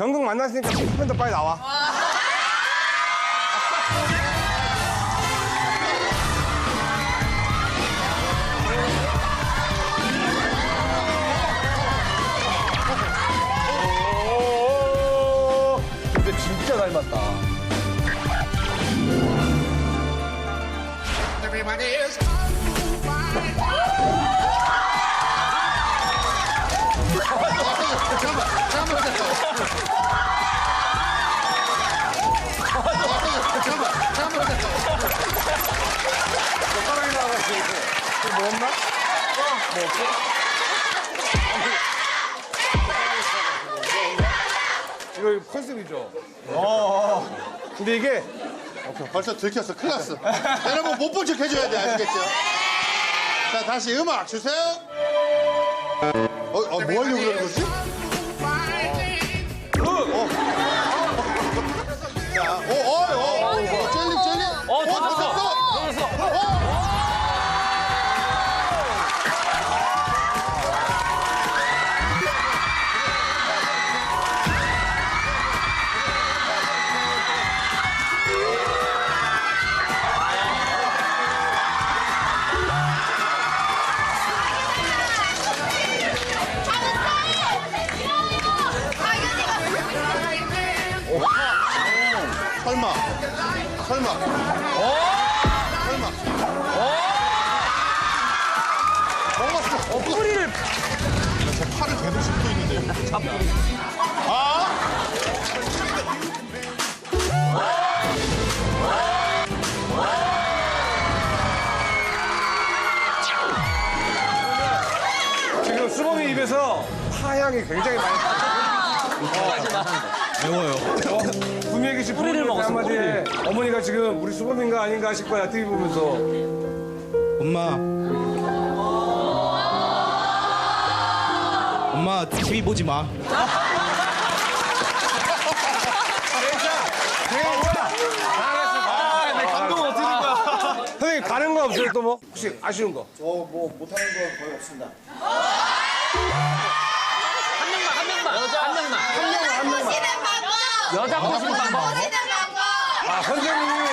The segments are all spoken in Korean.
경극 만났으니까 10분 더 빨리 나와. 오, 근데 진짜 닮았다. Everybody is 뭐 없어? 이거 컨셉이죠? 어. 근데 이게 벌써 들켰어. 큰일 났어. 여러분 못 본 척 해줘야 돼. 아시겠죠? 자, 다시 음악 주세요. 어, 어, 뭐 하려고 그러는 거지? 설마. 설마. 설마. 먹었어. 어, 뿌리를 저 팔을 계속 씹고 있는데. 아! 지금 수범이 입에서 파향이 굉장히 많이 매워요. 분명히 계신 뿌리를 먹었어. 한마디에 어머니가 지금 우리 수범인가 아닌가 하실 거야 TV 보면서. 엄마. 엄마 TV 보지 마. 선생님 가는 거 없어요 또 뭐? 혹시 아쉬운 거? 여자 꼬시는 방법. 아 선생님이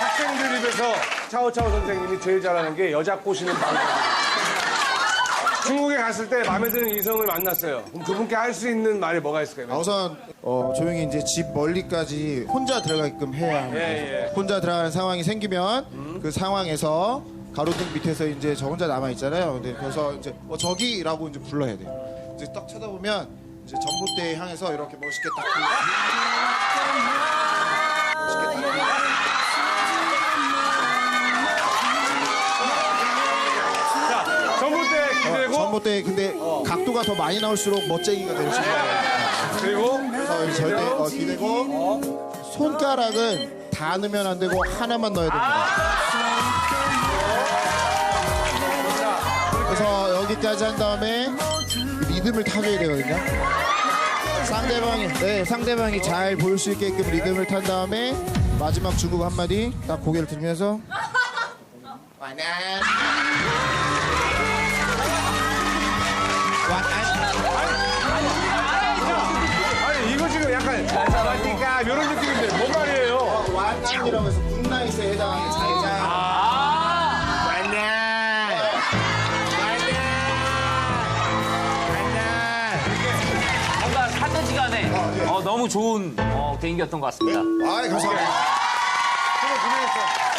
학생들 입에서 차오차오 선생님이 제일 잘하는 게 여자 꼬시는 방법. 중국에 갔을 때 마음에 드는 이성을 만났어요. 그럼 그분께 할 수 있는 말이 뭐가 있을까요? 아, 우선 어, 조용히 이제 집 멀리까지 혼자 들어가게끔 해야 합니다. 예, 예. 혼자 들어가는 상황이 생기면 그 상황에서 가로등 밑에서 이제 저 혼자 남아 있잖아요. 근데 그래서 이제 어, 저기라고 이제 불러야 돼요. 이제 딱 쳐다보면 이제 전봇대에 향해서 이렇게 멋있게 딱. 멋있게 딱 불러. 자, 전봇대 기대고 전봇대 근데 각도가 더 많이 나올수록 멋쟁이가 되는 거예요. 그리고 그래서 이제 절대 어, 기대고 손가락은 다 넣으면 안 되고 하나만 넣어야 됩니다. 그래서 여기까지 한 다음에 리듬을 타줘야 되거든요. 상대방이 네 상대방이 잘 볼 수 있게끔 리듬을 탄 다음에 마지막 중국 한마디 딱 고개를 들면서 와나 아니 이거 지금 약간 잘하니까 이런 느낌인데 뭔 말이에요? 완남이라고 해서 뭔가 사제지간에 어, 너무 좋은 어, 개인기였던 것 같습니다. 아이 감사합니다.